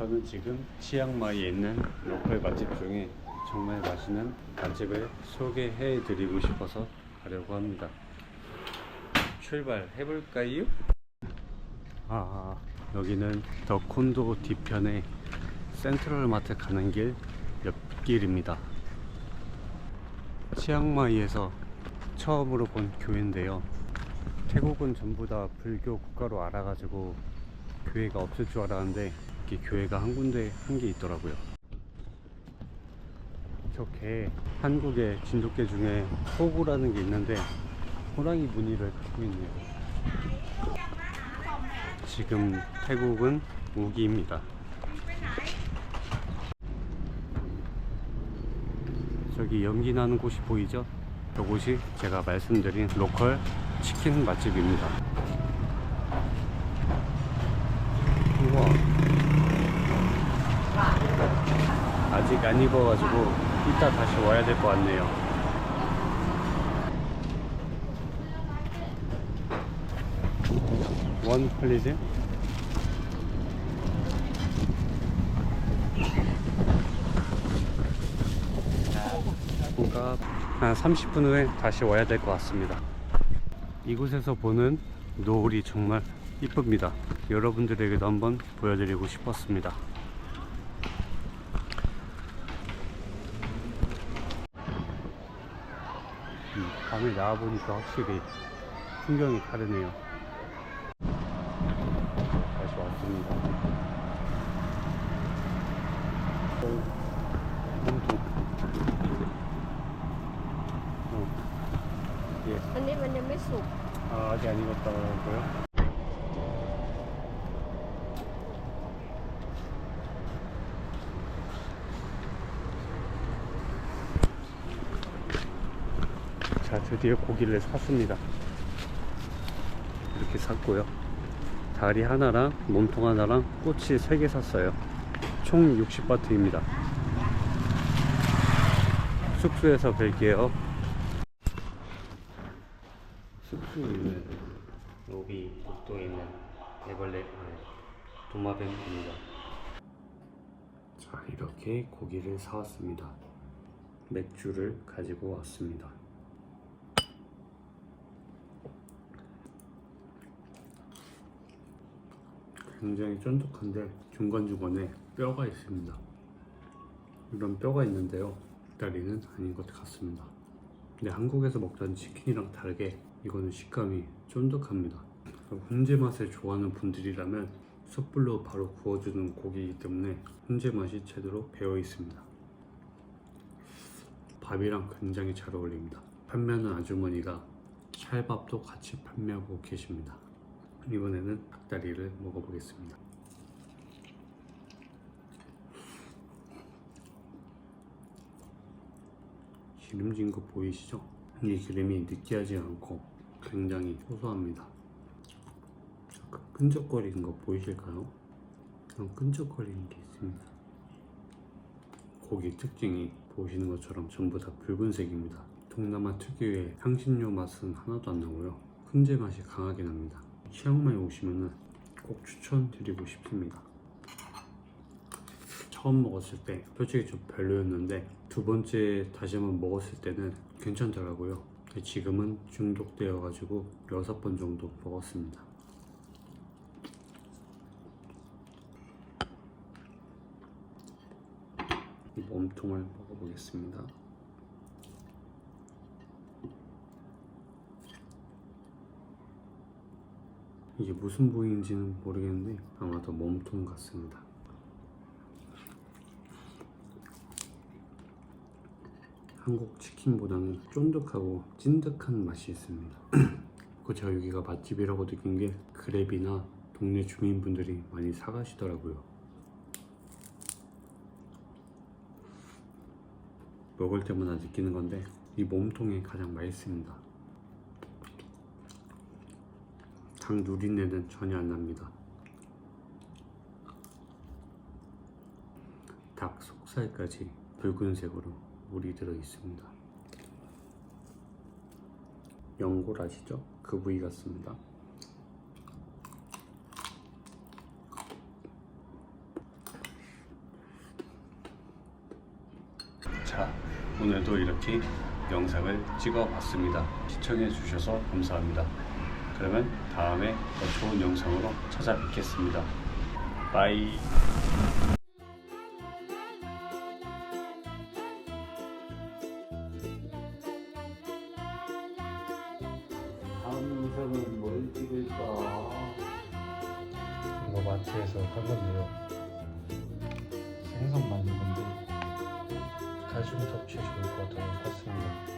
저는 지금 치앙마이에 있는 로컬 맛집 중에 정말 맛있는 맛집을 소개해 드리고 싶어서 가려고 합니다. 출발해볼까요? 아, 여기는 더 콘도 뒤편에 센트럴 마트 가는 길 옆길입니다. 치앙마이에서 처음으로 본 교회인데요. 태국은 전부 다 불교 국가로 알아가지고 교회가 없을 줄 알았는데 이렇게 교회가 한 군데 한 개 있더라고요. 저개 한국의 진돗개 중에 호구라는 게 있는데 호랑이 무늬를 갖고 있네요. 지금 태국은 우기입니다. 저기 연기 나는 곳이 보이죠? 저곳이 제가 말씀드린 로컬 치킨 맛집입니다. 우와. 아직 안 익어가지고 이따 다시 와야 될 것 같네요. 원 플리즈. 뭔가 한 30분 후에 다시 와야 될 것 같습니다. 이곳에서 보는 노을이 정말 이쁩니다. 여러분들에게도 한번 보여드리고 싶었습니다. 밤에 나와보니까 확실히 풍경이 다르네요 다시 왔습니다 어. 예. 언니 완전 매수 아 아직 안 익었다고 그러고요 드디어 고기를 샀습니다. 이렇게 샀고요. 다리 하나랑 몸통 하나랑 꼬치 3개 샀어요. 총 60바트입니다. 숙소에서 뵐게요. 숙소에 있는 여기 복도에 있는 애벌레 도마뱀입니다. 자 이렇게 고기를 사왔습니다. 맥주를 가지고 왔습니다. 굉장히 쫀득한데 중간중간에 뼈가 있습니다. 이런 뼈가 있는데요. 다리는 아닌 것 같습니다. 근데 한국에서 먹던 치킨이랑 다르게 이거는 식감이 쫀득합니다. 훈제 맛을 좋아하는 분들이라면 숯불로 바로 구워주는 고기이기 때문에 훈제 맛이 제대로 배어 있습니다. 밥이랑 굉장히 잘 어울립니다. 판매하는 아주머니가 찰밥도 같이 판매하고 계십니다. 이번에는 닭다리를 먹어보겠습니다. 기름진 거 보이시죠? 이 기름이 느끼하지 않고 굉장히 고소합니다. 약간 끈적거리는 거 보이실까요? 그런 끈적거리는 게 있습니다. 고기 특징이 보시는 것처럼 전부 다 붉은색입니다. 동남아 특유의 향신료 맛은 하나도 안 나고요. 훈제 맛이 강하게 납니다. 치앙마이 오시면은 꼭 추천드리고 싶습니다. 처음 먹었을 때 솔직히 좀 별로였는데 두 번째 다시 한번 먹었을 때는 괜찮더라고요. 지금은 중독되어 가지고 여섯 번 정도 먹었습니다. 이 몸통을 먹어보겠습니다. 이게 무슨 부위인지는 모르겠는데 아마도 몸통 같습니다. 한국 치킨보다는 쫀득하고 찐득한 맛이 있습니다. 그 제가 여기가 맛집이라고 느낀 게 그랩이나 동네 주민분들이 많이 사가시더라고요. 먹을 때마다 느끼는 건데 이 몸통이 가장 맛있습니다. 당 누린내는 전혀 안 납니다. 닭 속살까지 붉은색으로 물이 들어 있습니다. 연골 아시죠? 그 부위 같습니다. 자, 오늘도 이렇게 영상을 찍어 봤습니다. 시청해 주셔서 감사합니다. 그러면 다음에 더 좋은 영상으로 찾아뵙겠습니다. 다음 영상은 뭘 찍을까? 이거 마트에서 산 건데요. 생선 많이 건데 칼슘 섭취에 좋을 것 같아서 샀습니다.